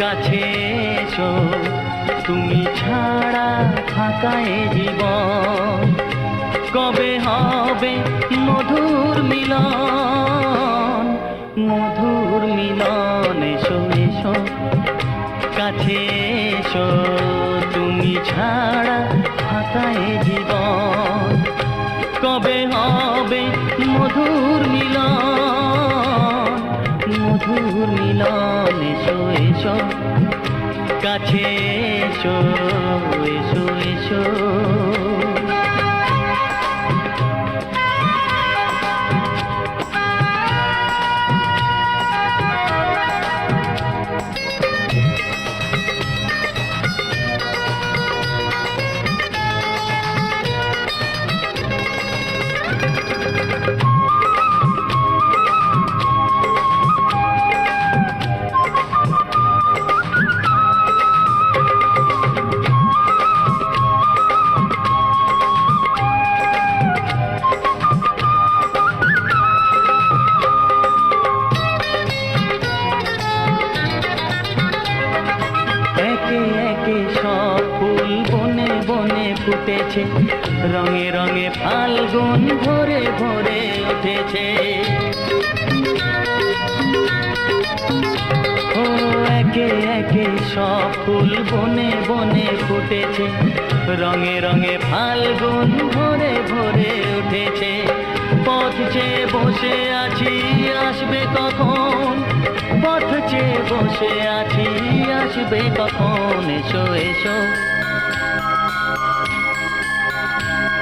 কাছে এসো। তুমি ছাড়া ফাঁকা জীবন। কবে হবে মধুর মিলন? মধুর মিলন, এসো এসো। কাছে এসো, তুমি ছাড়া ফাঁকা জীবন। মধুর মিলন এসো এসো। কাছে এসো এসো এসো। ফুটেছে। রঙে রঙে ফাল্গুন ভরে ভরে উঠেছে। ও একে একে সব ফুল বনে বনে ফুটেছে। রঙে রঙে ফাল্গুন ভরে ভরে উঠেছে। পথ চেয়ে বসে আছি, আসবে কখন? পথ চেয়ে বসে আছি, আসবে কখন? এসো এসো।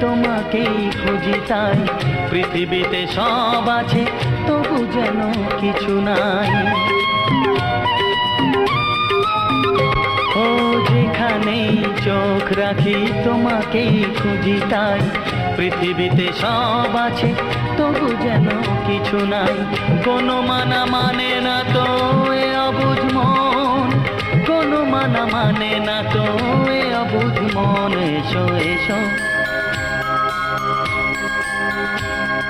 তোমাকেই খুঁজি তাই পৃথিবীতে সব আছে, তবু যেন কিছু নাই। ও যেখানেই চোখ রাখি তোমাকেই খুঁজি তাই পৃথিবীতে সব আছে, তবু যেন কিছু নাই। কোনো মানা মানে না তো এ অবুঝ মন। কোনো মানা মানে না তো এ অবুঝ মন। এসো এসো।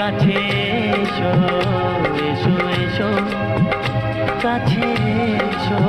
কাছে এসো এসো এসো। কাছে এসো।